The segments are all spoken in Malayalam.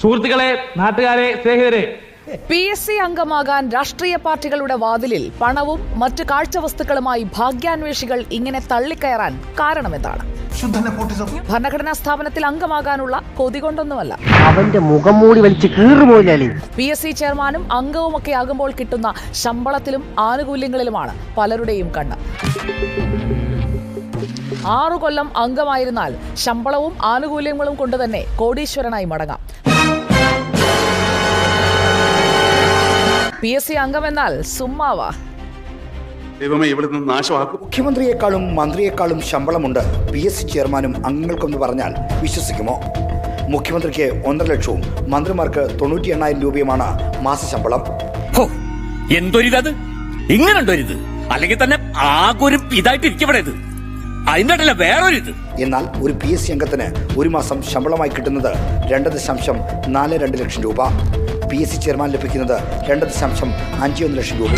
സുഹൃത്തുക്കളെ നാട്ടുകാരെ സ്നേഹിതരെ. പി എസ് സി അംഗമാകാൻ രാഷ്ട്രീയ പാർട്ടികളുടെ വാതിലിൽ പണവും മറ്റ് കാഴ്ചവസ്തുക്കളുമായി ഭാഗ്യാന്വേഷികൾ ഇങ്ങനെ തള്ളിക്കയറാൻ കാരണമെന്താണ്? ഭരണഘടനാ സ്ഥാപനത്തിൽ അംഗമാകാനുള്ള കൊതി കൊണ്ടൊന്നുമല്ല. അവന്റെ മുഖം മൂടി വലിച്ച് പി എസ് സി ചെയർമാനും അംഗവുമൊക്കെ ആകുമ്പോൾ കിട്ടുന്ന ശമ്പളത്തിലും ആനുകൂല്യങ്ങളിലുമാണ് പലരുടെയും കണ്ണ്. ആറു കൊല്ലം അംഗമായിരുന്നാൽ ശമ്പളവും ആനുകൂല്യങ്ങളും കൊണ്ട് തന്നെ കോടീശ്വരനായി മടങ്ങാം. പി എസ് സി അംഗമെന്നാൽ സുമ്മാവാ. ദൈവമേ ഇവിടെ നിന്ന് നാശമാക്കും. മുഖ്യമന്ത്രിയെക്കാളും മന്ത്രിയെക്കാളും ശമ്പളമുണ്ട്. പി എസ് സി ചെയർമാനും അംഗങ്ങൾക്കെന്ന് പറഞ്ഞാൽ വിശ്വസിക്കുമോ? മുഖ്യമന്ത്രിക്ക് ഒന്നര ലക്ഷവും മന്ത്രിമാർക്ക് തൊണ്ണൂറ്റി എണ്ണായിരം രൂപയുമാണ് മാസശമ്പളം എന്തൊരിതത്? ഇങ്ങനുണ്ടൊരിത്. അല്ലെങ്കിൽ തന്നെ ആകൊരു ഇതായിട്ട് ഇരിക്കപ്പെടരുത് അതിന്റെ ഇടയില വേറൊരിത്. എന്നാൽ ഒരു പി എസ് സി അംഗത്തിന് ഒരു മാസം ശമ്പളമായി കിട്ടുന്നത് രണ്ട് ദശാംശം നാല് രണ്ട് ലക്ഷം രൂപ. പി എസ് സി ചെയർമാൻ ലഭിക്കുന്നത് രണ്ട് ദശാംശം അഞ്ച് ഒന്ന് ലക്ഷം രൂപ.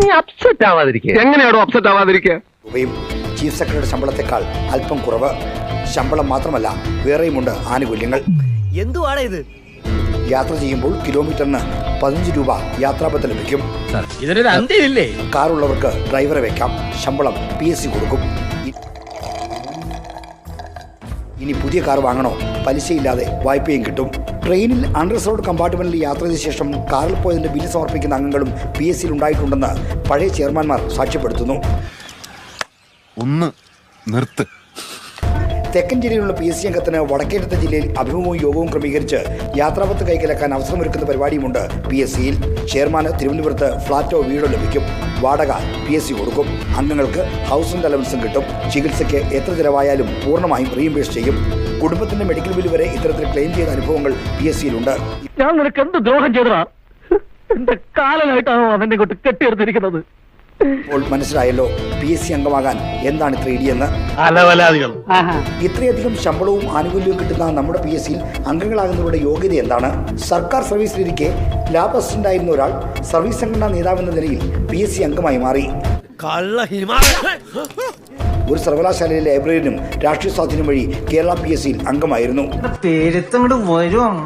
നീ അപ്സെറ്റ് ആവാതിരിക്കുക എങ്ങനെയാണോ അപ്സെറ്റ് ആവാതിരിക്കുക രൂപയും ചീഫ് സെക്രട്ടറിയുടെ ശമ്പളത്തെക്കാൾ അല്പം കുറവ്. ശമ്പളം മാത്രമല്ല വേറെയുമുണ്ട് ആനുകൂല്യങ്ങൾ. എന്തുവാണ് ഇത്? യാത്ര ചെയ്യുമ്പോൾ കിലോമീറ്ററിന് പതിനഞ്ച് രൂപ യാത്രാപത്ത് ലഭിക്കും. കാറുള്ളവർക്ക് ഡ്രൈവറെ വെക്കാം. ശമ്പളം പി എസ് സി കൊടുക്കും. ഇനി പുതിയ കാർ വാങ്ങണോ? പലിശയില്ലാതെ വായ്പയും കിട്ടും. ട്രെയിനിൽ അൺറിസർവ്ഡ് കമ്പാർട്ട്മെന്റിൽ യാത്ര ചെയ്ത ശേഷം കാറിൽ പോയതിന്റെ ബില്ല് സമർപ്പിക്കുന്ന അംഗങ്ങളും പി എസ് സിയിൽ ഉണ്ടായിട്ടുണ്ടെന്ന് പഴയ ചെയർമാൻമാർ സാക്ഷ്യപ്പെടുത്തുന്നു. ഒന്ന് നിർത്ത്. തെക്കൻ ജില്ലയിലുള്ള പി എസ് സി അംഗത്തിന് വടക്കേറ്റത്തെ ജില്ലയിൽ അഭിമുഖവും യോഗവും ക്രമീകരിച്ച് യാത്രാപത്ത് കൈക്കലാക്കാൻ അവസരമൊരുക്കുന്ന പരിപാടിയുമുണ്ട്. പി എസ് സിയിൽ ചെയർമാന് തിരുവനന്തപുരത്ത് ഫ്ളാറ്റോ വീടോ ലഭിക്കും. വാടക പി എസ് സി കൊടുക്കും. അംഗങ്ങൾക്ക് ഹൗസിംഗ് അലവൻസും കിട്ടും. ചികിത്സയ്ക്ക് എത്ര ചിലവായാലും പൂർണമായും റീഇംബേഴ്സ് ചെയ്യും. കുടുംബത്തിന്റെ മെഡിക്കൽ ബില്ല് വരെ ഇത്തരത്തിൽ ക്ലെയിം ചെയ്ത അനുഭവങ്ങൾ പി എസ് സിയിലുണ്ട് ഞാൻ നിനക്ക് എന്ത് ദ്രോഹം ചെയ്തടാ എന്റെ കാലനായിട്ടാണോ അവനെ കൊണ്ട് കെട്ടിയെടുത്തിരിക്കുന്നത്? ഇപ്പോൾ മനസ്സിലായല്ലോ പി എസ് സി അംഗമാകാൻ എന്താണ് ഇത്ര ഇടിയെന്ന് എന്ന് ഇത്രയധികം ശമ്പളവും ആനുകൂല്യവും കിട്ടുന്ന നമ്മുടെ പി എസ് സിയിൽ അംഗങ്ങളാകുന്നവരുടെ യോഗ്യത എന്താണ്? സർക്കാർ സർവീസിലിരിക്കെ ലാബ് പ്രസിഡന്റ് ആയിരുന്ന ഒരാൾ സർവീസ് സംഘടനാ നേതാവെന്ന നിലയിൽ പി എസ് സി അംഗമായി മാറി. ഒരു സർവകലാശാലയിലെ ലൈബ്രറിയിലും രാഷ്ട്രീയ സ്വാധീനം വഴി കേരള പി എസ് സിയിൽ അംഗമായിരുന്നു. തിരുത്തങ്ങോട്ട് വരും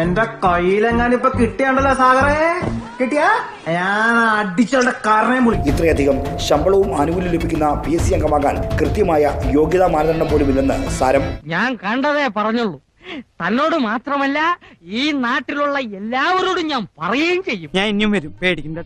എന്റെ കയ്യിലെങ്ങാനും ഇപ്പൊ കിട്ടിയാണ്ടല്ലോ സാഗറേ. കിട്ടിയാ? ഞാൻ അടിച്ചവളുടെ കാരണയും വിളി ഇത്രയധികം ശമ്പളവും ആനുകൂല്യം ലഭിക്കുന്ന പി എസ് സി അംഗമാകാൻ കൃത്യമായ യോഗ്യതാ മാനദണ്ഡം പോലുമില്ലെന്ന് സാരം. ഞാൻ കണ്ടതേ പറഞ്ഞുള്ളൂ. തന്നോട് മാത്രമല്ല ഈ നാട്ടിലുള്ള എല്ലാവരോടും ഞാൻ പറയുകയും ചെയ്യും. ഞാൻ ഇനിയും വരും. പേടിക്കണ്ട